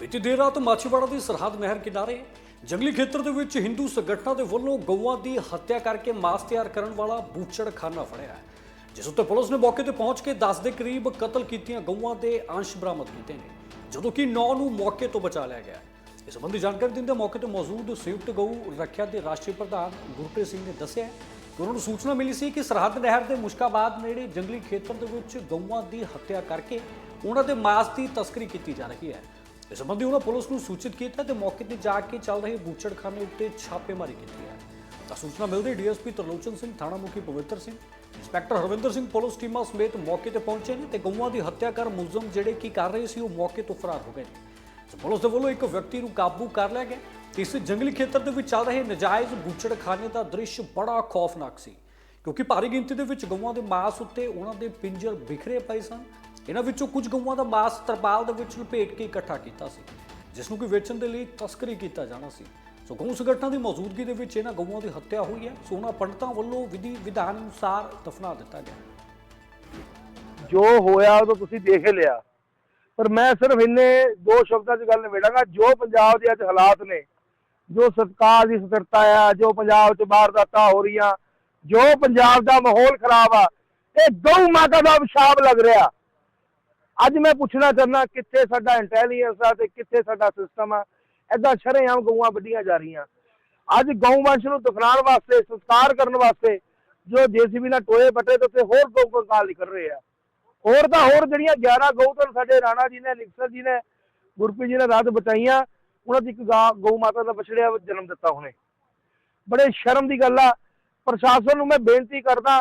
ਬੀਤੀ ਦੇਰ ਰਾਤ ਮਾਛੀਵਾੜਾ ਦੀ ਸਰਹੱਦ ਨਹਿਰ ਕਿਨਾਰੇ ਜੰਗਲੀ ਖੇਤਰ ਦੇ ਵਿੱਚ ਹਿੰਦੂ ਸੰਗਠਨਾਂ ਦੇ ਵੱਲੋਂ ਗਊਆਂ ਦੀ ਹੱਤਿਆ ਕਰਕੇ ਮਾਸ ਤਿਆਰ ਕਰਨ ਵਾਲਾ ਬੂਚੜਖਾਨਾ ਫੜਿਆ ਹੈ, ਜਿਸ ਉੱਤੇ ਪੁਲਿਸ ਨੇ ਮੌਕੇ ਤੇ ਪਹੁੰਚ ਕੇ 10 ਦੇ ਕਰੀਬ ਕਤਲ ਕੀਤੀਆਂ ਗਊਆਂ ਦੇ ਅੰਸ਼ ਬਰਾਮਦ ਕੀਤੇ ਨੇ, ਜਦੋਂ ਕਿ 9 ਨੂੰ ਮੌਕੇ ਤੋਂ ਬਚਾ ਲਿਆ ਗਿਆ। ਇਸ ਸੰਬੰਧੀ ਜਾਣਕਾਰੀ ਦਿੰਦੇ ਮੌਕੇ ਤੇ ਮੌਜੂਦ ਸੰਯੁਕਤ ਗਊ ਰੱਖਿਆ ਦੇ ਰਾਸ਼ਟਰੀ ਪ੍ਰਧਾਨ ਗੁਰਪ੍ਰੀਤ ਸਿੰਘ ਨੇ ਦੱਸਿਆ ਕਿ ਉਹਨਾਂ ਨੂੰ ਸੂਚਨਾ ਮਿਲੀ ਸੀ ਕਿ ਸਰਹੱਦ ਨਹਿਰ ਦੇ ਮੁਸ਼ਕਾਬਾਦ ਨੇੜੇ ਜੰਗਲੀ ਖੇਤਰ ਦੇ ਵਿੱਚ ਗਊਆਂ ਦੀ ਹੱਤਿਆ ਕਰਕੇ ਉਹਨਾਂ ਦੇ ਮਾਸ ਦੀ ਤਸਕਰੀ ਕੀਤੀ ਜਾ ਰਹੀ ਹੈ। ਇਸ ਸੰਬੰਧੀ ਉਹਨਾਂ ਪੁਲਿਸ ਨੂੰ ਸੂਚਿਤ ਕੀਤਾ ਤੇ ਮੌਕੇ ਤੇ ਜਾ ਕੇ ਚੱਲ ਰਹੇ ਬੂਚੜਖਾਨੇ ਉੱਤੇ ਛਾਪੇਮਾਰੀ ਕੀਤੀ ਹੈ। ਤਾਂ ਸੂਚਨਾ ਮਿਲਦੀ ਡੀਐਸਪੀ ਤਰਲੋਚਨ ਸਿੰਘ, ਥਾਣਾ ਮੁਖੀ ਪਵਿੱਤਰ ਸਿੰਘ, ਇੰਸਪੈਕਟਰ ਹਰਵਿੰਦਰ ਸਿੰਘ ਪੁਲਿਸ ਟੀਮਾਂ ਸਮੇਤ ਮੌਕੇ ਤੇ ਪਹੁੰਚੇ ਨੇ ਤੇ ਗਊਆਂ ਦੀ ਹੱਤਿਆ ਕਰ ਮੁਲਜ਼ਮ ਜਿਹੜੇ ਕੀ ਕਰ ਰਹੇ ਸੀ ਉਹ ਮੌਕੇ ਤੋਂ ਫਰਾਰ ਹੋ ਗਏ ਨੇ। ਪੁਲਿਸ ਦੇ ਵੱਲੋਂ ਇੱਕ ਵਿਅਕਤੀ ਨੂੰ ਕਾਬੂ ਕਰ ਲਿਆ ਗਿਆ। ਤੇ ਇਸ ਜੰਗਲੀ ਖੇਤਰ ਦੇ ਵਿੱਚ ਚੱਲ ਰਹੇ ਨਜਾਇਜ਼ ਬੂਚੜਖਾਨੇ ਦਾ ਦ੍ਰਿਸ਼ ਬੜਾ ਖੌਫਨਾਕ ਸੀ। ਕਿਉਂਕਿ ਭਾਰੀ ਗਿਣਤੀ ਦੇ ਵਿੱਚ ਗਊਆਂ ਦੇ ਮਾਸ ਉੱਤੇ ਉਹਨਾਂ ਦੇ ਪਿੰਜਰ ਬਿਖਰੇ ਪਏ ਸਨ ਇਹਨਾਂ ਵਿੱਚੋਂ ਕੁਝ ਗਊਆਂ ਦਾ ਮਾਸ ਤਰਪਾਲ ਦੇ ਵਿੱਚ ਲਪੇਟ ਕੇ ਇਕੱਠਾ ਕੀਤਾ ਸੀ, ਜਿਸ ਨੂੰ ਕਿ ਵੇਚਣ ਦੇ ਲਈ ਤਸਕਰੀ ਕੀਤਾ ਜਾਣਾ ਸੀ। ਸੋ ਗਊ ਸੰਗਠਨਾਂ ਦੀ ਮੌਜੂਦਗੀ ਦੇ ਵਿੱਚ ਇਹਨਾਂ ਗਊਆਂ ਦੀ ਹੱਤਿਆ ਹੋਈ ਹੈ। ਸੋ ਉਹਨਾਂ ਪੰਡਤਾਂ ਵੱਲੋਂ ਵਿਧੀ ਵਿਧਾਨ ਅਨੁਸਾਰ ਦਫਨਾ ਦਿੱਤਾ ਗਿਆ। ਜੋ ਹੋਇਆ ਉਹ ਤੁਸੀਂ ਦੇਖ ਲਿਆ। ਪਰ ਮੈਂ ਸਿਰਫ ਇੰਨੇ ਦੋ ਸ਼ਬਦਾਂ 'ਚ ਗੱਲ ਨਿਬੇੜਾਂਗਾ। ਜੋ ਪੰਜਾਬ ਦੇ ਅੱਜ ਹਾਲਾਤ ਨੇ, ਜੋ ਸਰਕਾਰ ਦੀ ਸਥਿਰਤਾ ਆ, ਜੋ ਪੰਜਾਬ 'ਚ ਵਾਰਦਾਤਾਂ ਹੋ ਰਹੀਆਂ, ਜੋ ਪੰਜਾਬ ਦਾ ਮਾਹੌਲ ਖਰਾਬ ਆ, ਇਹ ਗਊ ਮਾਤਾ ਦਾ ਅਭਿਸ਼ਾਪ ਲੱਗ ਰਿਹਾ। ਅੱਜ ਮੈਂ ਪੁੱਛਣਾ ਚਾਹੁੰਦਾ ਕਿੱਥੇ ਸਾਡਾ ਇੰਟੈਲੀਜੈਂਸ ਆ ਤੇ ਕਿੱਥੇ ਸਾਡਾ ਸਿਸਟਮ ਆ? ਐਦਾਂ ਸ਼ਰੇਆਮ ਗਊਆਂ ਵੱਢੀਆਂ ਜਾ ਰਹੀਆਂ। ਅੱਜ ਗਊ ਵੰਸ਼ ਨੂੰ ਦਫਨਾਉਣ ਵਾਸਤੇ, ਸੰਸਕਾਰ ਕਰਨ ਵਾਸਤੇ ਜੋ ਜੀਸੀਬੀ ਨਾਲ ਟੋਏ ਬੱਟੇ ਤੇ ਉੱਤੇ ਹੋਰ ਗਊ ਕੰਕਾਲ ਨਿਕਲ ਰਹੇ ਆ। ਹੋਰ ਤਾਂ ਹੋਰ ਜਿਹੜੀਆਂ 11 ਗਊ ਤਾਂ ਸਾਡੇ ਰਾਣਾ ਜੀ ਨੇ, ਨਿਕਸਰ ਜੀ ਨੇ, ਗੁਰਪ੍ਰੀਤ ਜੀ ਨੇ ਰਾਤ ਬਚਾਈਆਂ, ਉਹਨਾਂ ਦੀ ਇੱਕ ਗਾਂ ਗਊ ਮਾਤਾ ਦਾ ਬਛੜਿਆ ਜਨਮ ਦਿੱਤਾ ਹੁਣੇ ਬੜੇ ਸ਼ਰਮ ਦੀ ਗੱਲ ਆ। ਪ੍ਰਸ਼ਾਸਨ ਨੂੰ ਮੈਂ ਬੇਨਤੀ ਕਰਦਾ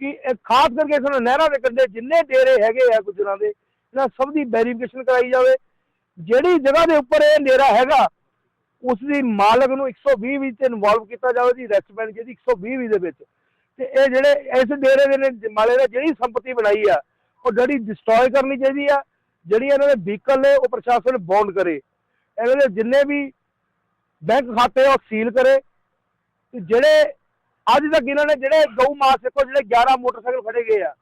ਕਿ ਖਾਸ ਕਰਕੇ ਸਾਨੂੰ ਨਹਿਰਾਂ ਦੇ ਕੰਢੇ ਜਿੰਨੇ ਡੇਰੇ ਹੈਗੇ ਆ ਗੁਜਰਾਂ ਦੇ ਇਹਨਾਂ ਸਭ ਦੀ ਵੈਰੀਫਿਕੇਸ਼ਨ ਕਰਾਈ ਜਾਵੇ। ਜਿਹੜੀ ਜਗ੍ਹਾ ਦੇ ਉੱਪਰ ਇਹ ਡੇਰਾ ਹੈਗਾ ਉਸ ਦੀ ਮਾਲਕ ਨੂੰ 120 ਵਿੱਚ ਇਨਵੋਲਵ ਕੀਤਾ ਜਾਵੇ ਦੀ ਰੈਸਟੋਰੈਂਟ ਜਿਹਦੀ 120 ਵੀ ਦੇ ਵਿੱਚ। ਤੇ ਇਹ ਜਿਹੜੇ ਇਸ ਡੇਰੇ ਦੇ ਨੇ, ਮਾਲੇ ਨੇ ਜਿਹੜੀ ਸੰਪਤੀ ਬਣਾਈ ਆ, ਉਹ ਜਿਹੜੀ ਡਿਸਟਰੋਏ ਕਰਨੀ ਚਾਹੀਦੀ ਆ, ਜਿਹੜੀ ਇਹਨਾਂ ਦੇ ਵਹੀਕਲ ਨੇ, ਉਹ ਪ੍ਰਸ਼ਾਸਨ ਬੌਂਡ ਕਰੇ। ਇਹਨਾਂ ਦੇ ਜਿੰਨੇ ਵੀ ਬੈਂਕ ਖਾਤੇ ਉਹ ਸੀਲ ਕਰੇ। ਤੇ ਜਿਹੜੇ ਅੱਜ ਤੱਕ ਇਹਨਾਂ ਨੇ ਜਿਹੜੇ ਗਊ ਮਾਸ ਦੇਖੋ, ਜਿਹੜੇ 11 ਮੋਟਰਸਾਈਕਲ ਫੜੇ ਗਏ ਆ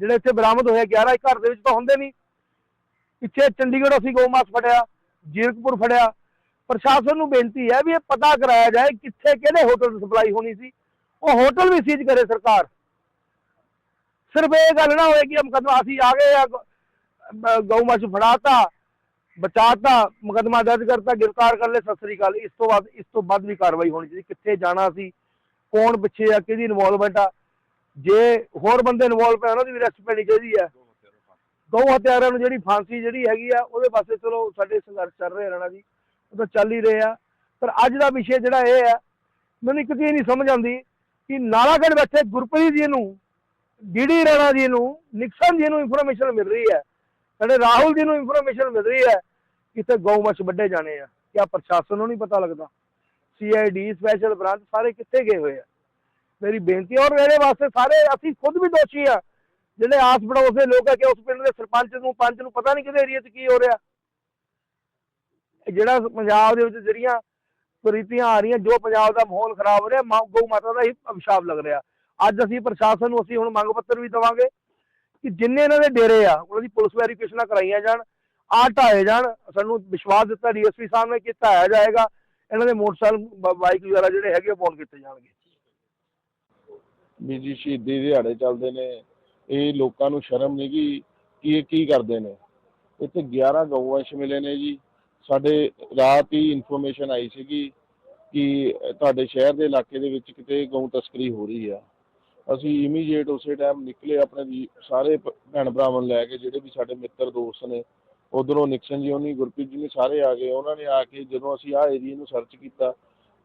ਜਿਹੜੇ ਇੱਥੇ ਬਰਾਮਦ ਹੋਏ 11 ਘਰ ਦੇ ਵਿੱਚ ਤਾਂ ਹੁੰਦੇ ਨਹੀਂ। ਪਿੱਛੇ ਚੰਡੀਗੜ੍ਹ ਅਸੀਂ ਗਊ ਫੜਿਆ, ਜੀਰਕਪੁਰ ਫੜਿਆ। ਪ੍ਰਸ਼ਾਸਨ ਨੂੰ ਬੇਨਤੀ ਹੈ ਵੀ ਇਹ ਪਤਾ ਕਰਾਇਆ ਜਾਏ ਕਿੱਥੇ ਕਿਹੜੇ ਹੋਟਲ ਸਪਲਾਈ ਹੋਣੀ ਸੀ। ਉਹ ਹੋਟਲ ਵੀ ਸੀਜ਼ ਕਰੇ ਸਰਕਾਰ। ਸਿਰਫ ਇਹ ਗੱਲ ਨਾ ਹੋਏ ਕਿ ਮੁਕਦਮਾ, ਅਸੀਂ ਆ ਗਏ ਆ ਗ- ਬ- ਗਊ ਮਾਸ ਫੜਾਤਾ, ਬਚਾਤਾ, ਮੁਕਦਮਾ ਦਰਜ ਕਰਤਾ, ਗ੍ਰਿਫਤਾਰ ਕਰ ਲਏ, ਸਤਿ ਸ੍ਰੀ ਅਕਾਲ। ਇਸ ਤੋਂ ਬਾਅਦ, ਇਸ ਤੋਂ ਬਾਅਦ ਵੀ ਕਾਰਵਾਈ ਹੋਣੀ ਚਾਹੀਦੀ, ਕਿੱਥੇ ਜਾਣਾ ਸੀ, ਕੌਣ ਪਿੱਛੇ ਆ, ਕਿਹਦੀ ਇਨਵੋਲਵਮੈਂਟ ਆ। ਜੇ ਹੋਰ ਬੰਦੇ ਇਨਵੋਲਵ ਹੈ ਉਹਨਾਂ ਦੀ ਵੀ ਰੈਸਟ ਪੈਣੀ ਚਾਹੀਦੀ ਹੈ। ਗਊ ਹਥਿਆਰਾਂ ਨੂੰ ਜਿਹੜੀ ਫਾਂਸੀ ਜਿਹੜੀ ਹੈਗੀ ਆ, ਉਹਦੇ ਪਾਸੇ ਚਲੋ ਸਾਡੇ ਸੰਘਰਸ਼ ਚੱਲ ਰਹੇ ਰਾਣਾ ਜੀ, ਉਹ ਤਾਂ ਚੱਲ ਹੀ ਰਹੇ ਆ। ਪਰ ਅੱਜ ਦਾ ਵਿਸ਼ੇ ਜਿਹੜਾ ਇਹ ਹੈ ਮੈਨੂੰ ਇੱਕ ਚੀਜ਼ ਨਹੀਂ ਸਮਝ ਆਉਂਦੀ ਕਿ ਨਾਲਾਗੜ੍ਹ ਬੈਠੇ ਗੁਰਪ੍ਰੀਤ ਜੀ ਨੂੰ ਡੀਡੀ ਰਾਣਾ ਜੀ ਨੂੰ, ਨਿਕਸਨ ਜੀ ਨੂੰ ਇਨਫੋਰਮੇਸ਼ਨ ਮਿਲ ਰਹੀ ਹੈ। ਸਾਡੇ ਰਾਹੁਲ ਜੀ ਨੂੰ ਇਨਫੋਰਮੇਸ਼ਨ ਮਿਲ ਰਹੀ ਹੈ ਕਿ ਇੱਥੇ ਗਊ ਵੱਡੇ ਜਾਣੇ ਆ। ਕਿਆ ਪ੍ਰਸ਼ਾਸਨ ਨੂੰ ਨਹੀਂ ਪਤਾ ਲੱਗਦਾ? ਸੀਆਈਡੀ ਸਪੈਸ਼ਲ ਬ੍ਰਾਂਚ ਸਾਰੇ ਕਿੱਥੇ ਗਏ ਹੋਏ ਆ? ਮੇਰੀ ਬੇਨਤੀ ਹੈ। ਔਰ ਮੇਰੇ ਵਾਸਤੇ ਸਾਰੇ ਅਸੀਂ ਖੁਦ ਵੀ ਦੋਸ਼ੀ ਆ ਜਿਹੜੇ ਆਸ ਪੜੋਸ ਦੇ ਲੋਕ ਆ ਕਿ ਉਸ ਪਿੰਡ ਦੇ ਸਰਪੰਚ ਨੂੰ, ਪੰਚ ਨੂੰ ਪਤਾ ਨਹੀਂ ਕਿਹਦੇ ਏਰੀਆ 'ਚ ਕੀ ਹੋ ਰਿਹਾ। ਜਿਹੜਾ ਪੰਜਾਬ ਦੇ ਵਿੱਚ ਜਿਹੜੀਆਂ ਕੁਰੀਤੀਆਂ ਆ ਰਹੀਆਂ, ਜੋ ਪੰਜਾਬ ਦਾ ਮਾਹੌਲ ਖਰਾਬ ਹੋ ਰਿਹਾ ਗਊ ਮਾਤਾ ਦਾ ਹੀ ਅਭਿਸ਼ਾਪ ਲੱਗ ਰਿਹਾ। ਅੱਜ ਅਸੀਂ ਪ੍ਰਸ਼ਾਸਨ ਨੂੰ ਅਸੀਂ ਹੁਣ ਮੰਗ ਪੱਤਰ ਵੀ ਦਵਾਂਗੇ ਕਿ ਜਿੰਨੇ ਇਹਨਾਂ ਦੇ ਡੇਰੇ ਆ, ਉਹਨਾਂ ਦੀ ਪੁਲਿਸ ਵੈਰੀਫਿਕੇਸ਼ਨਾਂ ਕਰਾਈਆਂ ਜਾਣ ਆ ਢਾਏ ਜਾਣ। ਸਾਨੂੰ ਵਿਸ਼ਵਾਸ ਦਿੱਤਾ ਡੀਐਸਪੀ ਸਾਹਿਬ ਨੇ ਕਿ ਢਾਇਆ ਜਾਏਗਾ। ਇਹਨਾਂ ਦੇ ਮੋਟਰਸਾਈਕਲ ਬਾਈਕ ਵਗੈਰਾ ਜਿਹੜੇ ਹੈਗੇ ਬੌਂਡ ਕੀਤੇ ਜਾਣਗੇ। ਵੀ ਜੀ ਸ਼ਹੀਦੀ ਦਿਹਾੜੇ ਚੱਲਦੇ ਨੇ। ਇਹ ਲੋਕਾਂ ਨੂੰ ਸ਼ਰਮ ਨਹੀਂ ਕਿ ਕਿ ਇਹ ਕੀ ਕਰਦੇ ਨੇ। ਇੱਥੇ 11 ਗਊਵੰਸ਼ ਮਿਲੇ ਨੇ ਜੀ। ਸਾਡੇ ਰਾਤ ਹੀ ਇਨਫੋਰਮੇਸ਼ਨ ਆਈ ਸੀਗੀ ਕਿ ਤੁਹਾਡੇ ਸ਼ਹਿਰ ਦੇ ਇਲਾਕੇ ਦੇ ਵਿੱਚ ਕਿਤੇ ਗਊ ਤਸਕਰੀ ਹੋ ਰਹੀ ਆ। ਅਸੀਂ ਇਮੀਡੀਏਟ ਉਸੇ ਟਾਈਮ ਨਿਕਲੇ ਆਪਣੇ ਸਾਰੇ ਭੈਣ ਭਰਾਵਾਂ ਨੂੰ ਲੈ ਕੇ ਜਿਹੜੇ ਵੀ ਸਾਡੇ ਮਿੱਤਰ ਦੋਸਤ ਨੇ, ਉਧਰੋਂ ਨਿਕਸਨ ਜੀ, ਉਹਨੀ, ਗੁਰਪ੍ਰੀਤ ਜੀ ਨੇ ਸਾਰੇ ਆ ਗਏ। ਉਹਨਾਂ ਨੇ ਆ ਕੇ ਜਦੋਂ ਅਸੀਂ ਆਹ ਏਰੀਆ ਨੂੰ ਸਰਚ ਕੀਤਾ,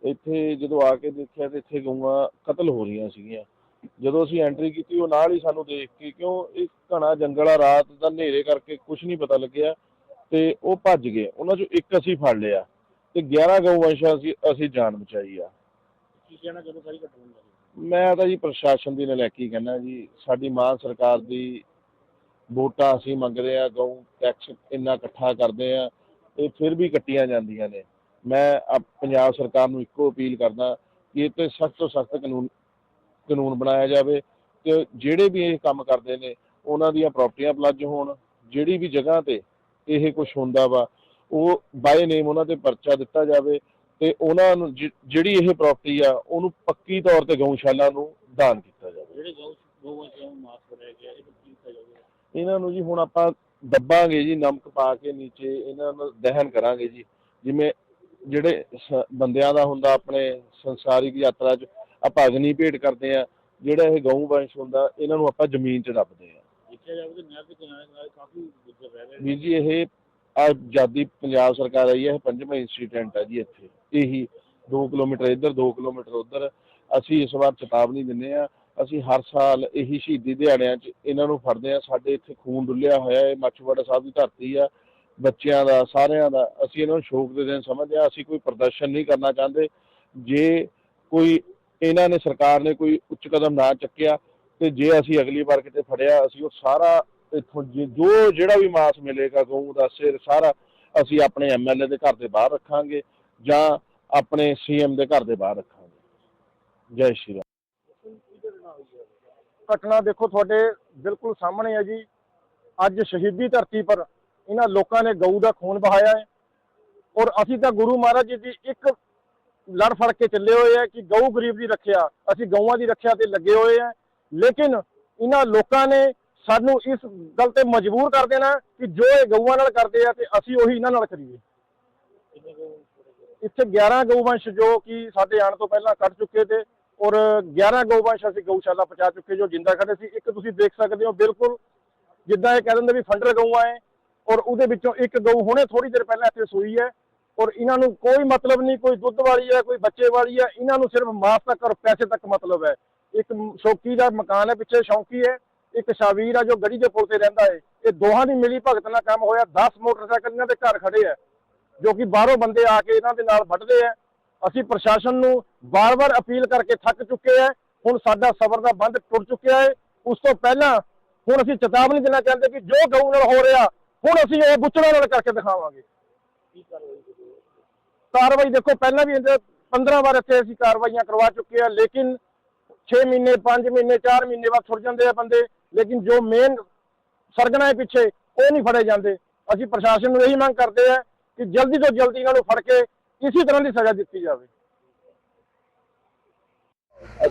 ਇੱਥੇ ਜਦੋਂ ਆ ਕੇ ਦੇਖਿਆ ਤੇ ਇੱਥੇ ਗਊਆਂ ਕਤਲ ਹੋ ਰਹੀਆਂ ਸੀਗੀਆਂ। ਜਦੋਂ ਅਸੀਂ ਐਂਟਰੀ ਕੀਤੀ ਉਹ ਨਾਲ ਹੀ ਸਾਨੂੰ ਦੇਖ ਕੇ ਕਿਉਂ ਇਹ ਘਣਾ ਜੰਗਲ ਆ ਰਾਤ ਦਾ ਹਨੇਰੇ ਕਰਕੇ ਕੁਝ ਨਹੀਂ ਪਤਾ ਲੱਗਿਆ ਤੇ ਉਹ ਭੱਜ ਗਏ। ਉਹਨਾਂ ਚੋਂ ਇੱਕ ਅਸੀਂ ਫੜ ਲਿਆ ਤੇ 11 ਗਊ ਵੰਸ਼ਾਂ ਅਸੀਂ ਅਸੀਂ ਜਾਨ ਬਚਾਈ ਆ। ਕੀ ਕਹਿਣਾ ਜਦੋਂ ਸਾਰੀ ਘਟਨਾ ਹੋਈ ਮੈਂ ਤਾਂ ਜੀ ਪ੍ਰਸ਼ਾਸਨ ਦੀ ਨਲਾਇਕੀ ਕਹਿੰਦਾ ਜੀ ਸਾਡੀ ਮਾਂ ਸਰਕਾਰ ਦੀ ਵੋਟਾਂ ਅਸੀਂ ਮੰਗਦੇ ਆ ਗਊ ਟੈਕਸ ਇੰਨਾ ਇਕੱਠਾ ਕਰਦੇ ਆ ਇਹ ਫਿਰ ਵੀ ਕੱਟੀਆਂ ਜਾਂਦੀਆਂ ਨੇ। ਮੈਂ ਪੰਜਾਬ ਸਰਕਾਰ ਨੂੰ ਇੱਕੋ ਅਪੀਲ ਕਰਦਾ ਕਿ ਇਹ ਤੇ ਸਖਤ ਤੋਂ ਸਖਤ ਕਾਨੂੰਨ ਕਾਨੂੰਨ ਬਣਾਇਆ ਜਾਵੇ ਤੇ ਜਿਹੜੇ ਵੀ ਇਹ ਕੰਮ ਕਰਦੇ ਨੇ ਉਹਨਾਂ ਦੀਆਂ ਪ੍ਰਾਪਰਟੀਆਂ ਪਲੱਜ ਹੋਣ ਜਿਹੜੀ ਵੀ ਜਗ੍ਹਾ ਤੇ ਇਹ ਕੁਝ ਹੁੰਦਾ ਵਾ ਉਹ ਬਾਏ ਨੇਮ ਉਹਨਾਂ ਤੇ ਪਰਚਾ ਦਿੱਤਾ ਜਾਵੇ ਤੇ ਉਹਨਾਂ ਨੂੰ ਜਿਹੜੀ ਇਹ ਪ੍ਰਾਪਰਟੀ ਆ ਉਹਨੂੰ ਪੱਕੀ ਤੌਰ ਤੇ ਗਊਸ਼ਾਲਾ ਨੂੰ ਦਾਨ ਕੀਤਾ ਜਾਵੇ। ਜਿਹੜੇ ਗਿਆ ਇਹ ਕੀ ਕੀਤਾ ਇਹਨਾਂ ਨੂੰ ਜੀ ਹੁਣ ਆਪਾਂ ਦੱਬਾਂਗੇ ਜੀ ਨਮਕ ਪਾ ਕੇ ਨੀਚੇ ਇਹਨਾਂ ਨੂੰ ਦਹਨ ਕਰਾਂਗੇ ਜੀ। ਜਿਵੇਂ ਜਿਹੜੇ ਬੰਦਿਆਂ ਦਾ ਹੁੰਦਾ ਆਪਣੇ ਸੰਸਾਰਿਕ ਯਾਤਰਾ 'ਚ ਆਪਾਂ ਅਗਨੀ ਭੇਟ ਕਰਦੇ ਆ ਜਿਹੜਾ ਇਹ ਗਊ ਵੰਸ਼ ਹੁੰਦਾ ਇਹਨਾਂ ਨੂੰ ਆਪਾਂ ਜ਼ਮੀਨ 'ਚ ਦੱਬਦੇ ਆ ਦੇਖਿਆ ਜਾਵੇ ਕਿ ਨਹਿਰ ਦੇ ਕਿਨਾਰੇ ਨਾਲ ਕਾਫੀ ਗੁੱਜਰ ਰਹਿ ਰਹੇ ਨੇ। ਵੀਰ ਜੀ ਇਹ ਆਜ਼ਾਦੀ ਪੰਜਾਬ ਸਰਕਾਰ ਆਈ ਹੈ ਇਹ ਪੰਜਵਾਂ ਇੰਸੀਡੈਂਟ ਹੈ ਜੀ ਇੱਥੇ। ਇਹੀ 2 ਕਿਲੋਮੀਟਰ ਇੱਧਰ 2 ਕਿਲੋਮੀਟਰ ਉੱਧਰ ਅਸੀਂ ਇਸ ਵਾਰ ਚੇਤਾਵਨੀ ਦਿੰਦੇ ਆ ਅਸੀਂ ਹਰ ਸਾਲ ਇਹੀ ਸ਼ਹੀਦੀ ਦਿਹਾੜਿਆਂ 'ਚ ਇਹਨਾਂ ਨੂੰ ਫੜਦੇ ਆ ਸਾਡੇ ਇੱਥੇ ਖੂਨ ਡੁੱਲਿਆ ਹੋਇਆ ਹੈ ਮੱਛਵਾੜਾ ਸਾਹਿਬ ਦੀ ਧਰਤੀ ਆ ਬੱਚਿਆਂ ਦਾ ਸਾਰਿਆਂ ਦਾ ਅਸੀਂ ਇਹਨਾਂ ਨੂੰ ਸ਼ੋਕ ਦੇ ਦਿਨ ਸਮਝਦੇ ਆ ਅਸੀਂ ਕੋਈ ਪ੍ਰਦਰਸ਼ਨ ਨਹੀਂ ਕਰਨਾ ਚਾਹੁੰਦੇ। ਜੇ ਕੋਈ ਇਹਨਾਂ ਨੇ ਸਰਕਾਰ ਨੇ ਕੋਈ ਉੱਚ ਕਦਮ ਨਾ ਚੱਕਿਆ ਤੇ ਜੇ ਅਸੀਂ ਅਗਲੀ ਵਾਰ ਕਿਤੇ ਫੜਿਆ, ਅਸੀਂ ਉਹ ਸਾਰਾ ਇੱਥੋਂ ਜੋ ਜਿਹੜਾ ਵੀ ਮਾਸ ਮਿਲੇਗਾ, ਗਊ ਦਾ ਸਿਰ ਸਾਰਾ ਅਸੀਂ ਆਪਣੇ ਐਮਐਲਏ ਦੇ ਘਰ ਦੇ ਬਾਹਰ ਰੱਖਾਂਗੇ ਜਾਂ ਆਪਣੇ ਸੀਐਮ ਦੇ ਘਰ ਦੇ ਬਾਹਰ ਰੱਖਾਂਗੇ। ਜੈ ਸ਼੍ਰੀ ਰਾਮ। ਘਟਨਾ ਦੇਖੋ ਤੁਹਾਡੇ ਬਿਲਕੁਲ ਸਾਹਮਣੇ ਹੈ ਜੀ। ਅੱਜ ਸ਼ਹੀਦੀ ਧਰਤੀ ਪਰ ਇਹਨਾਂ ਲੋਕਾਂ ਨੇ ਗਊ ਦਾ ਖੂਨ ਬਹਾਇਆ ਹੈ। ਔਰ ਅਸੀਂ ਤਾਂ ਗੁਰੂ ਮਹਾਰਾਜ ਜੀ ਦੀ ਇੱਕ ਲੜ ਫੜ ਕੇ ਚੱਲੇ ਹੋਏ ਆ ਕਿ ਗਊ ਗਰੀਬ ਦੀ ਰੱਖਿਆ, ਅਸੀਂ ਗਊਆਂ ਦੀ ਰੱਖਿਆ ਤੇ ਲੱਗੇ ਹੋਏ ਆ। ਲੇਕਿਨ ਇਹਨਾਂ ਲੋਕਾਂ ਨੇ ਸਾਨੂੰ ਇਸ ਗੱਲ ਤੇ ਮਜਬੂਰ ਕਰ ਦੇਣਾ ਕਿ ਜੋ ਇਹ ਗਊਆਂ ਨਾਲ ਕਰਦੇ ਆ ਤੇ ਅਸੀਂ ਉਹੀ ਇਹਨਾਂ ਨਾਲ ਕਰੀਏ। ਇੱਥੇ 11 ਗਊਵੰਸ਼ ਜੋ ਕਿ ਸਾਡੇ ਆਉਣ ਤੋਂ ਪਹਿਲਾਂ ਕੱਢ ਚੁੱਕੇ ਤੇ ਔਰ 11 ਗਊਵੰਸ਼ ਅਸੀਂ ਗਊਸ਼ਾਲਾ ਪਹੁੰਚਾ ਚੁੱਕੇ ਜੋ ਜਿੰਦਾ ਖੜੇ ਸੀ। ਇੱਕ ਤੁਸੀਂ ਦੇਖ ਸਕਦੇ ਹੋ ਬਿਲਕੁਲ ਜਿੱਦਾਂ ਇਹ ਕਹਿ ਦਿੰਦੇ ਵੀ ਫੰਡਰ ਗਊਆਂ ਹੈ ਔਰ ਉਹਦੇ ਵਿੱਚੋਂ ਇੱਕ ਗਊ ਹੁਣੇ ਥੋੜੀ ਦੇਰ ਪਹਿਲਾਂ ਇੱਥੇ ਸੂਈ ਹੈ ਔਰ ਇਹਨਾਂ ਨੂੰ ਕੋਈ ਮਤਲਬ ਨਹੀਂ, ਕੋਈ ਦੁੱਧ ਵਾਲੀ ਹੈ, ਕੋਈ ਬੱਚੇ ਵਾਲੀ ਹੈ, ਇਹਨਾਂ ਨੂੰ ਸਿਰਫ ਮਾਸ ਤੱਕ ਔਰ ਪੈਸੇ ਤੱਕ ਮਤਲਬ ਹੈ। ਇੱਕ ਸ਼ੌਕੀ ਦਾ ਮਕਾਨ ਹੈ, ਪਿੱਛੇ ਸ਼ੌਕੀ ਹੈ, ਇੱਕ ਸ਼ਾਵੀਰ ਆ ਜੋ ਗੜੀ ਦੇ ਪੁਲ ਤੇ ਰਹਿੰਦਾ ਹੈ। ਇਹ ਦੋਹਾਂ ਦੀ ਮਿਲੀ ਭਗਤ ਨਾਲ ਕੰਮ ਹੋਇਆ 10 ਮੋਟਰਸਾਈਕਲ ਇਹਨਾਂ ਦੇ ਘਰ ਖੜੇ ਹੈ, ਜੋ ਕਿ ਬਾਹਰੋਂ ਬੰਦੇ ਆ ਕੇ ਇਹਨਾਂ ਦੇ ਨਾਲ ਵੱਢਦੇ ਆ ਅਸੀਂ ਪ੍ਰਸ਼ਾਸਨ ਨੂੰ ਵਾਰ-ਵਾਰ ਅਪੀਲ ਕਰਕੇ ਥੱਕ ਚੁੱਕੇ ਆ ਹੁਣ ਸਾਡਾ ਸਬਰ ਦਾ ਬੰਦ ਟੁੱਟ ਚੁੱਕਿਆ ਹੈ। ਉਸ ਤੋਂ ਪਹਿਲਾਂ ਹੁਣ ਅਸੀਂ ਚੇਤਾਵਨੀ ਦੇਣਾ ਚਾਹੁੰਦੇ ਕਿ ਜੋ ਗਊ ਨਾਲ ਹੋ ਰਿਹਾ, ਹੁਣ ਅਸੀਂ ਇਹ ਬੁੱਚੜਾਂ ਨਾਲ ਕਰਕੇ ਦਿਖਾਵਾਂਗੇ। ਕਾਰਵਾਈ ਦੇਖੋ ਪਹਿਲਾਂ ਵੀ ਇਹਦੇ 15 ਵਾਰ ਇੱਥੇ ਅਸੀਂ ਕਾਰਵਾਈਆਂ ਕਰਵਾ ਚੁੱਕੇ ਆ ਲੇਕਿਨ 6 ਮਹੀਨੇ 5 ਮਹੀਨੇ 4 ਮਹੀਨੇ ਬਾਅਦ ਛੁੱਟ ਜਾਂਦੇ ਆ ਬੰਦੇ ਲੇਕਿਨ ਜੋ ਮੇਨ ਸਰਗਨਾ ਹੈ ਪਿੱਛੇ ਉਹ ਨਹੀਂ ਫੜੇ ਜਾਂਦੇ। ਅਸੀਂ ਪ੍ਰਸ਼ਾਸਨ ਨੂੰ ਇਹੀ ਮੰਗ ਕਰਦੇ ਆ ਕਿ ਜਲਦੀ ਤੋਂ ਜਲਦੀ ਇਹਨਾਂ ਨੂੰ ਫੜ ਕੇ ਇਸੇ ਤਰ੍ਹਾਂ ਦੀ ਸਜ਼ਾ ਦਿੱਤੀ ਜਾਵੇ।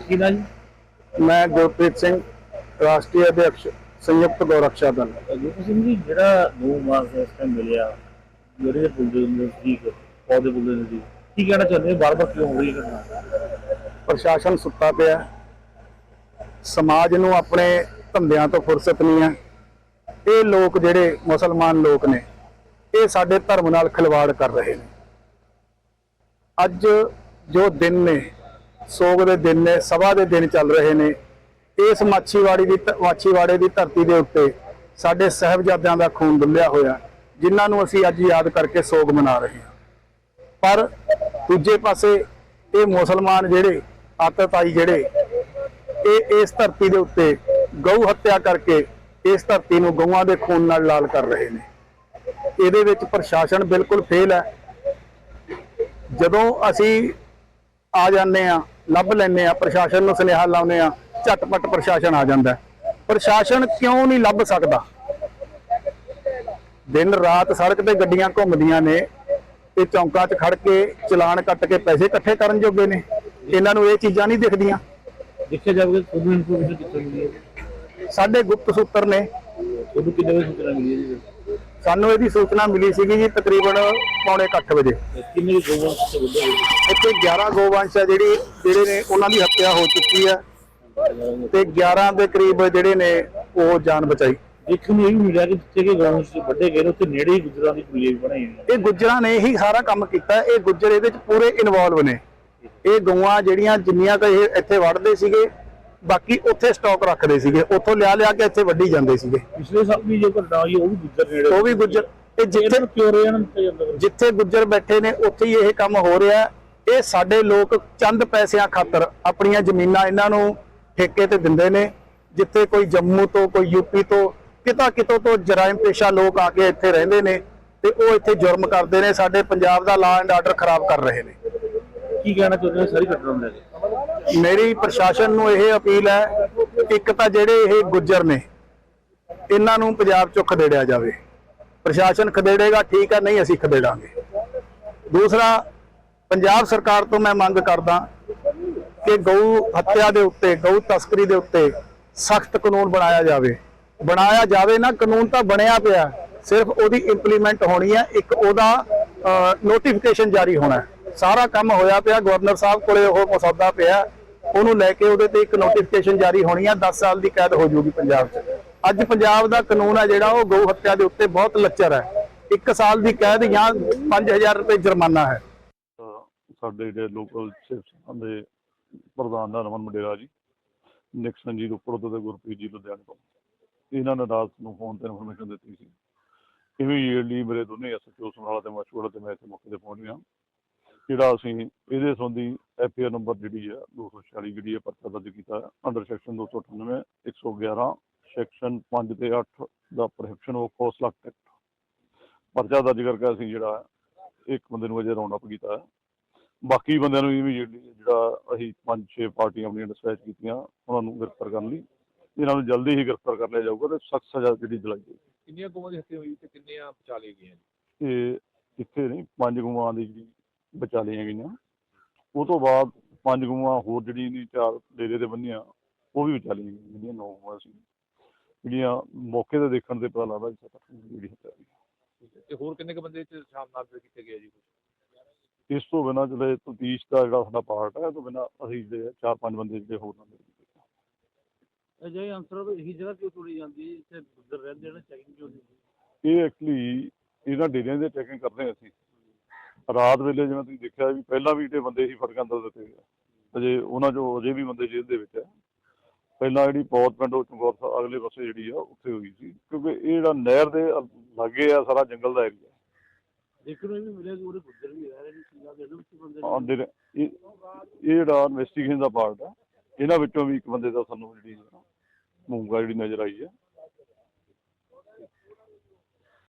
ਕੀ ਨਾ ਜੀ? ਮੈਂ ਗੁਰਪ੍ਰੀਤ ਸਿੰਘ ਰਾਸ਼ਟਰੀ ਅਧਿਕਸ਼ ਸੰਯੁਕਤ ਗੋਰਖਸ਼ਾ ਦਲ। ਗੁਰੂ ਸਿੰਘ ਜੀ ਜਿਹੜਾ ਗਊ ਮਾਸ ਇਸ ਟਾਈਮ ਮਿਲਿਆ ਜਿਹੜੇ ਦੇ ਪੁੱਲ ਦੇ ਪੌਦੇ ਪੁੱਲ ਦੇ ਨਜ਼ਦੀਕ। ਕੀ ਕਹਿਣਾ ਚਾਹੁੰਦੇ ਹੋ? ਬਾਰ-ਬਾਰ ਕਿਉਂ ਹੋ ਰਹੀ ਹੈ ਘਟਨਾ? ਪ੍ਰਸ਼ਾਸਨ ਸੁੱਤਾ ਪਿਆ ਸਮਾਜ ਨੂੰ ਆਪਣੇ ਧੰਦਿਆਂ ਤੋਂ ਫੁਰਸਤ ਨਹੀਂ ਹੈ। ਇਹ ਲੋਕ ਜਿਹੜੇ ਮੁਸਲਮਾਨ ਲੋਕ ਨੇ, ਇਹ ਸਾਡੇ ਧਰਮ ਨਾਲ ਖਿਲਵਾੜ ਕਰ ਰਹੇ ਨੇ। ਅੱਜ ਜੋ ਦਿਨ ਨੇ, ਸੋਗ ਦੇ ਦਿਨ ਨੇ, ਸਭਾ ਦੇ ਦਿਨ ਚੱਲ ਰਹੇ ਨੇ, ਇਸ ਮਾਛੀਵਾੜੀ ਦੀ ਮਾਛੀਵਾੜੇ ਦੀ ਧਰਤੀ ਦੇ ਉੱਤੇ ਸਾਡੇ ਸਹਿਬਜ਼ਾਦਿਆਂ ਦਾ ਖੂਨ ਡੁੱਲਿਆ ਹੋਇਆ ਜਿਨ੍ਹਾਂ ਨੂੰ ਅਸੀਂ ਅੱਜ ਯਾਦ ਕਰਕੇ ਸੋਗ ਮਨਾ ਰਹੇ ਹਾਂ। ਪਰ ਦੂਜੇ ਪਾਸੇ ਇਹ ਮੁਸਲਮਾਨ ਜਿਹੜੇ ਆਤਤਾਈ ਜਿਹੜੇ, ਇਹ ਇਸ ਧਰਤੀ ਦੇ ਉੱਤੇ ਗਊ ਹੱਤਿਆ ਕਰਕੇ ਇਸ ਧਰਤੀ ਨੂੰ ਗਊਆਂ ਦੇ ਖੂਨ ਨਾਲ ਲਾਲ ਕਰ ਰਹੇ ਨੇ। ਇਹਦੇ ਵਿੱਚ ਪ੍ਰਸ਼ਾਸਨ ਬਿਲਕੁਲ ਫੇਲ ਹੈ। ਜਦੋਂ ਅਸੀਂ ਆ ਜਾਂਦੇ ਆ ਲੱਭ ਲੈਂਦੇ ਆ ਪ੍ਰਸ਼ਾਸਨ ਨੂੰ ਸੁਨੇਹਾ ਲਾਉਂਦੇ ਆ ਝਟਪਟ ਪ੍ਰਸ਼ਾਸਨ ਆ ਜਾਂਦਾ ਪ੍ਰਸ਼ਾਸਨ ਕਿਉਂ ਨਹੀਂ ਲੱਭ ਸਕਦਾ? ਦਿਨ ਰਾਤ ਸੜਕ ਤੇ ਗੱਡੀਆਂ ਘੁੰਮਦੀਆਂ ਨੇ ਇਹ ਚੌਂਕਾਂ 'ਚ ਖੜ ਕੇ ਚਲਾਨ ਕੱਟ ਕੇ ਪੈਸੇ ਇਕੱਠੇ ਕਰਨ ਜੋਗੇ ਨੇ। ਇਹਨਾਂ ਨੂੰ ਇਹ ਚੀਜ਼ਾਂ ਨਹੀਂ ਦਿਖਦੀਆਂ। ਦੇਖਿਆ ਜਾਵੇ ਤੁਹਾਨੂੰ ਇਨਫੋਰਮੇਸ਼ਨ ਕਿੱਥੋਂ ਮਿਲੀ ਹੈ? ਸਾਡੇ ਗੁਪਤ ਸੂਤਰ ਨੇ। ਤੁਹਾਨੂੰ ਕਿੰਨੇ ਸੂਚਨਾ ਮਿਲੀ ਹੈ ਜੀ? ਸਾਨੂੰ ਇਹਦੀ ਸੂਚਨਾ ਮਿਲੀ ਸੀਗੀ ਜੀ ਤਕਰੀਬਨ ਪੌਣੇ 8 ਵਜੇ। ਤੇ ਕਿੰਨੇ ਹੋਏ? ਇੱਥੇ 11 ਗੋਵੰਸ਼ ਆ ਜਿਹੜੀ ਜਿਹੜੇ ਨੇ ਉਹਨਾਂ ਦੀ ਹੱਤਿਆ ਹੋ ਚੁੱਕੀ ਆ। ਤੇ 11 ਦੇ ਕਰੀਬ ਜਿਹੜੇ ਨੇ ਉਹ ਜਾਨ ਬਚਾਈ। ਦੇਖਣ ਨੂੰ ਇਹ ਵੀ ਮਿਲਿਆ ਕਿ ਜਿੱਥੇ ਕਿ ਗਊਆਂ ਸੀ ਵੱਡੇ ਗਏ ਨੇ ਉੱਥੇ ਨੇੜੇ ਹੀ ਗੁਜਰਾਂ ਦੀ ਪੁਲੀ ਬਣਾਈ ਹੋਈ ਹੈ ਇਹ ਗੁੱਜਰਾਂ ਨੇ ਹੀ ਸਾਰਾ ਕੰਮ ਕੀਤਾ ਇਹ ਗੁੱਜਰ ਇਹਦੇ ਵਿੱਚ ਪੂਰੇ ਇਨਵੋਲਵ ਨੇ। ਇਹ ਗਊਆਂ ਜਿਹੜੀਆਂ ਜਿੰਨੀਆਂ ਕੁ ਇਹ ਇੱਥੇ ਵੜਦੇ ਸੀਗੇ ਬਾਕੀ ਉੱਥੇ ਸਟਾਕ ਰੱਖਦੇ ਸੀਗੇ ਉੱਥੋਂ ਲਿਆ ਲਿਆ ਕੇ ਇੱਥੇ ਵੱਢੀ ਜਾਂਦੇ ਸੀਗੇ। ਪਿਛਲੇ ਸਾਲ ਵੀ ਜੋ ਘਟਨਾ ਹੋਈ ਉਹ ਵੀ ਗੁਜਰ ਨੇੜੇ ਉਹ ਵੀ ਗੁੱਜਰ ਇਹ ਇਹਨਾਂ ਜਿੱਥੇ ਰਹੇ ਹਨ ਜਿੱਥੇ ਗੁੱਜਰ ਬੈਠੇ ਨੇ ਉੱਥੇ ਹੀ ਇਹ ਕੰਮ ਹੋ ਰਿਹਾ। ਹੈ। ਇਹ ਸਾਡੇ ਲੋਕ ਚੰਦ ਪੈਸਿਆਂ ਖਾਤਰ ਆਪਣੀਆਂ ਜ਼ਮੀਨਾਂ ਇਹਨਾਂ ਨੂੰ ਠੇਕੇ ਤੇ ਦਿੰਦੇ ਨੇ ਜਿੱਥੇ ਕੋਈ ਜੰਮੂ ਤੋਂ ਕੋਈ ਯੂਪੀ ਤੋਂ ਕਿਤਾ ਕਿਤੋਂ ਤੋਂ ਜਰਾਇਮ ਪੇਸ਼ਾ ਲੋਕ ਆ ਕੇ ਇੱਥੇ ਰਹਿੰਦੇ ਨੇ ਤੇ ਉਹ ਇੱਥੇ ਜੁਰਮ ਕਰਦੇ ਨੇ ਸਾਡੇ ਪੰਜਾਬ ਦਾ ਲਾ ਐਂਡ ਆਰਡਰ ਖਰਾਬ ਕਰ ਰਹੇ ਨੇ। ਕੀ ਕਹਿਣਾ ਚਾਹੁੰਦੇ ਹੋ? ਸਾਰੀ ਘਟਨਾ ਨੂੰ ਲੈ ਕੇ? ਮੇਰੀ ਪ੍ਰਸ਼ਾਸਨ ਨੂੰ ਇਹ ਅਪੀਲ ਹੈ ਇੱਕ ਤਾਂ ਜਿਹੜੇ ਇਹ ਗੁੱਜਰ ਨੇ ਇਹਨਾਂ ਨੂੰ ਪੰਜਾਬ ਚੋਂ ਖਦੇੜਿਆ ਜਾਵੇ। ਪ੍ਰਸ਼ਾਸਨ ਖਦੇੜੇਗਾ ਠੀਕ ਹੈ ਨਹੀਂ ਅਸੀਂ ਖਦੇੜਾਂਗੇ। ਦੂਸਰਾ ਪੰਜਾਬ ਸਰਕਾਰ ਤੋਂ ਮੈਂ ਮੰਗ ਕਰਦਾ ਕਿ ਗਊ ਹੱਤਿਆ ਦੇ ਉੱਤੇ ਗਊ ਤਸਕਰੀ ਦੇ ਉੱਤੇ ਸਖਤ ਕਾਨੂੰਨ ਬਣਾਇਆ ਜਾਵੇ। ਬਣਾਇਆ ਜਾਵੇ ਨਾ, ਕਾਨੂੰਨ ਤਾਂ ਬਣਿਆ ਪਿਆ। ਸਿਰਫ ਉਹਦੀ ਇੰਪਲੀਮੈਂਟ ਹੋਣੀ ਹੈ, ਇੱਕ ਉਹਦਾ ਨੋਟੀਫਿਕੇਸ਼ਨ ਜਾਰੀ ਹੋਣਾ ਸਾਰਾ ਕੰਮ ਹੋਇਆ ਪਿਆ, ਗਵਰਨਰ ਸਾਹਿਬ ਕੋਲੇ ਉਹ ਮਸੌਦਾ ਪਿਆ। ਉਹਨੂੰ ਲੈ ਕੇ ਉਹਦੇ ਤੇ ਇੱਕ ਨੋਟੀਫਿਕੇਸ਼ਨ ਜਾਰੀ ਹੋਣੀ ਹੈ 10 ਸਾਲ ਦੀ ਕੈਦ ਹੋ ਜਾਊਗੀ ਪੰਜਾਬ 'ਚ। ਅੱਜ ਪੰਜਾਬ ਦਾ ਕਾਨੂੰਨ ਹੈ ਜਿਹੜਾ, ਉਹ ਗਊ ਹੱਤਿਆ ਦੇ ਉੱਤੇ ਬਹੁਤ ਲੱਚਰ ਹੈ। 1 ਸਾਲ ਦੀ ਕੈਦ ਜਾਂ 5000 ਰੁਪਏ ਜੁਰਮਾਨਾ ਹੈ। ਸਾਡੇ ਜਿਹੜੇ ਲੋਕਲ ਸਿਵਸਨਾ ਦੇ ਪ੍ਰਧਾਨ ਦਾ ਰਮਨ ਮੰਡੇਰਾ ਜੀ, ਨਿਕਸਨ ਜੀ ਉੱਪਰ ਤੋਂ ਤੇ ਗੁਰਪ੍ਰੀਤ ਜੀ ਲੁਧਿਆਣੇ ਤੋਂ। ਇਹਨਾਂ ਨੇ ਅਦਾਲਤ ਨੂੰ ਫੋਨ ਤੇ ਇਨਫੋਰਮੇਸ਼ਨ ਦਿੱਤੀ ਸੀ ਇਮੀਡੀਏਟਲੀ ਮੇਰੇ ਦੋਨੇ ਐਸਐਚਓ ਸਮਰਾਲਾ ਤੇ ਮਸ਼ਹੂਰ ਤੇ ਮੈਂ ਇਸ ਮੌਕੇ ਤੇ ਪਹੁੰਚ ਗਿਆ। ਜਿਹੜਾ ਅਸੀਂ ਇਹਦੇ ਸੰਬੰਧੀ ਐਫਆਰ ਨੰਬਰ ਜਿਹੜੀ ਹੈ 246 ਜਿਹੜੀ ਹੈ ਪਰਚਾ ਦਰਜ ਕੀਤਾ ਅੰਡਰ ਸੈਕਸ਼ਨ 298 111 ਸੈਕਸ਼ਨ 5 ਤੇ 8 ਦਾ ਪ੍ਰੋਹਿਬਿਸ਼ਨ ਆਫ ਫੋਰਸ ਐਕਟ ਪਰਚਾ ਦਰਜ ਕਰਕੇ ਅਸੀਂ ਜਿਹੜਾ ਇੱਕ ਬੰਦੇ ਨੂੰ ਅਜੇ ਰਾਉਂਡ ਅਪ ਕੀਤਾ ਹੈ ਬਾਕੀ ਬੰਦਿਆਂ ਨੂੰ ਇਮੀਡੀਏਟਲੀ ਜਿਹੜਾ ਅਸੀਂ ਪੰਜ ਛੇ ਪਾਰਟੀਆਂ ਆਪਣੀਆਂ ਡਿਸਪੈਚ ਕੀਤੀਆਂ, ਉਹਨਾਂ ਨੂੰ ਗ੍ਰਿਫਤਾਰ ਕਰਨ ਲਈ ਇਹਨਾਂ ਨੂੰ ਜਲਦੀ ਹੀ ਗ੍ਰਿਫਤਾਰ ਕਰ ਲਿਆ ਜਾਊਗਾ ਤੇ ਸਖਤ ਸਜ਼ਾ ਜਿਹੜੀ ਦਿਲਾਈ ਜਾਊਗੀ। ਕਿੰਨੀਆਂ ਗਊਆਂ ਦੀ ਹੱਤਿਆ ਹੋਈ ਤੇ ਕਿੰਨੀਆਂ ਬਚਾ ਲਈਆਂ ਗਈਆਂ ਤੇ ਇੱਥੇ ਨਹੀਂ ਪੰਜ ਗਊਆਂ ਦੀ ਜਿਹੜੀ ਬਚਾ ਲਈਆਂ ਗਈਆਂ। ਉਹ ਤੋਂ ਬਾਅਦ ਪੰਜ ਗਊਆਂ ਹੋਰ ਜਿਹੜੀ ਨਹੀਂ ਚਾਰ ਡੇਰੇ ਤੇ ਬੰਨੀਆਂ ਉਹ ਵੀ ਬਚਾ ਲਈਆਂ ਗਈਆਂ ਜਿਹੜੀਆਂ ਨੌ ਗਊਆਂ ਸੀ। ਜਿਹੜੀਆਂ ਮੌਕੇ ਤੇ ਦੇਖਣ ਤੇ ਪਤਾ ਲੱਗਦਾ ਜਿਹੜੀ ਹੱਤਿਆ ਹੋਈ। ਤੇ ਹੋਰ ਕਿੰਨੇ ਕ ਬੰਦੇ ਚ ਸ਼ਾਮ ਨਾਲ ਕੀਤੇ ਗਏ ਜੀ ਇਸ ਤੋਂ ਬਿਨਾਂ ਜਿਹੜੇ ਤਫਤੀਸ਼ ਦਾ ਜਿਹੜਾ ਸਾਡਾ ਪਾਰਟ ਹੈ ਇਹ ਤੋਂ ਬਿਨਾਂ ਅਸੀਂ ਜਿਹੜੇ ਚਾਰ ਪੰਜ ਬੰਦੇ ਜਿਹੜੇ ਹੋਰ ਨਾਲ ਕੀਤੇ ਅਜੇ ਅੰਸਰ ਇਹੀ ਜਗ੍ਹਾ ਕਿਉਂ ਤੁਰੀ ਜਾਂਦੀ ਹੈ? ਇੱਥੇ ਗੁੱਦਰ ਰਹਿੰਦੇ ਨੇ ਚੈਕਿੰਗ ਕਿਉਂ ਨਹੀਂ ਇਹ ਐਕਚੁਅਲੀ ਇਹਨਾਂ ਡੇਰਿਆਂ ਦੇ ਚੈਕਿੰਗ ਕਰਦੇ ਅਸੀਂ। ਰਾਤ ਵੇਲੇ ਜਿਵੇਂ ਤੁਸੀਂ ਦੇਖਿਆ ਵੀ ਪਹਿਲਾਂ ਵੀ ਤੇ ਬੰਦੇ ਹੀ ਫੜਕਾਂ ਅੰਦਰ ਦਿੱਤੇ ਗਏ ਅਜੇ ਉਹਨਾਂ ਚੋਂ ਅਜੇ ਵੀ ਬੰਦੇ ਜੇਲ੍ਹ ਦੇ ਵਿੱਚ ਹੈ। ਪਹਿਲਾਂ ਜਿਹੜੀ ਪੌਤ ਪਿੰਡ ਉਹ ਚੰਗੌਰ ਸਾਹਿਬ ਅਗਲੇ ਪਾਸੇ ਜਿਹੜੀ ਆ ਉੱਥੇ ਹੋਈ ਸੀ। ਕਿਉਂਕਿ ਇਹ ਜਿਹੜਾ ਨਹਿਰ ਦੇ ਲਾਗੇ ਆ ਸਾਰਾ ਜੰਗਲ ਦਾ ਏਰੀਆ ਦੇਖਣ ਨੂੰ ਵੀ ਮਿਲਿਆ ਕਿ ਉਹਦੇ ਗੁੱਦਰ ਵੀ ਰਹਿ ਰਹੇ ਨੇ ਸਿੰਘਾਂ ਦੇ ਵਿੱਚ ਬੰਦੇ ਹਾਂ ਡੇਰੇ- ਇਹ ਇਹ ਜਿਹੜਾ ਇਨਵੈਸਟੀਗੇਸ਼ਨ ਦਾ ਪਾਰਟ ਆ ਇਹਨਾਂ ਵਿੱਚੋਂ ਵੀ ਇੱਕ ਬੰਦੇ ਦਾ ਸਾਨੂੰ ਜਿਹੜੀ ਮੂੰਗਾ ਜਿਹੜੀ ਨਜ਼ਰ ਆਈ ਹੈ